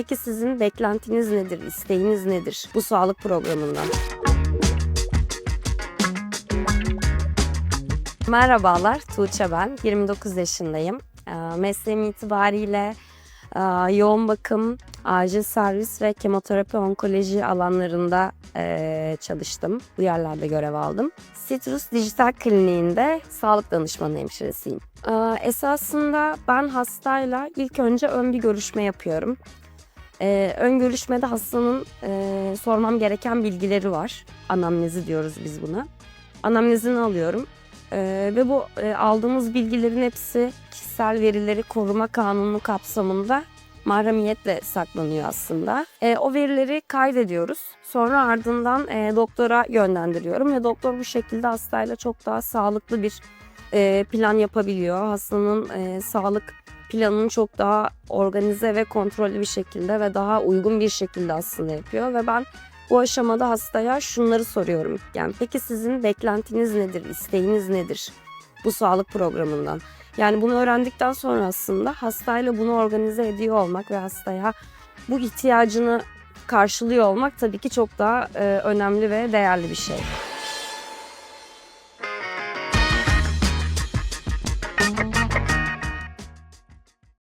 Peki sizin beklentiniz nedir, isteğiniz nedir bu sağlık programından? Merhabalar, Tuğçe ben. 29 yaşındayım. Ee, Mesleğim itibariyle e, yoğun bakım, acil servis ve kemoterapi onkoloji alanlarında e, çalıştım. Bu yerlerde görev aldım. Citrus Dijital Kliniğinde sağlık danışmanı hemşiresiyim. Ee, Esasında ben hastayla ilk önce ön bir görüşme yapıyorum. Ee, ön görüşmede hastanın e, sormam gereken bilgileri var. Anamnezi diyoruz biz buna. Anamnezini alıyorum. Ee, ve bu e, aldığımız bilgilerin hepsi kişisel verileri koruma kanunu kapsamında mahremiyetle saklanıyor aslında. Ee, o verileri kaydediyoruz. Sonra ardından e, doktora yönlendiriyorum ve doktor bu şekilde hastayla çok daha sağlıklı bir e, plan yapabiliyor. Hastanın e, sağlık planını çok daha organize ve kontrollü bir şekilde ve daha uygun bir şekilde aslında yapıyor ve ben bu aşamada hastaya şunları soruyorum. Yani peki sizin beklentiniz nedir, isteğiniz nedir bu sağlık programından? Yani bunu öğrendikten sonra aslında hastayla bunu organize ediyor olmak ve hastaya bu ihtiyacını karşılıyor olmak tabii ki çok daha e, önemli ve değerli bir şey.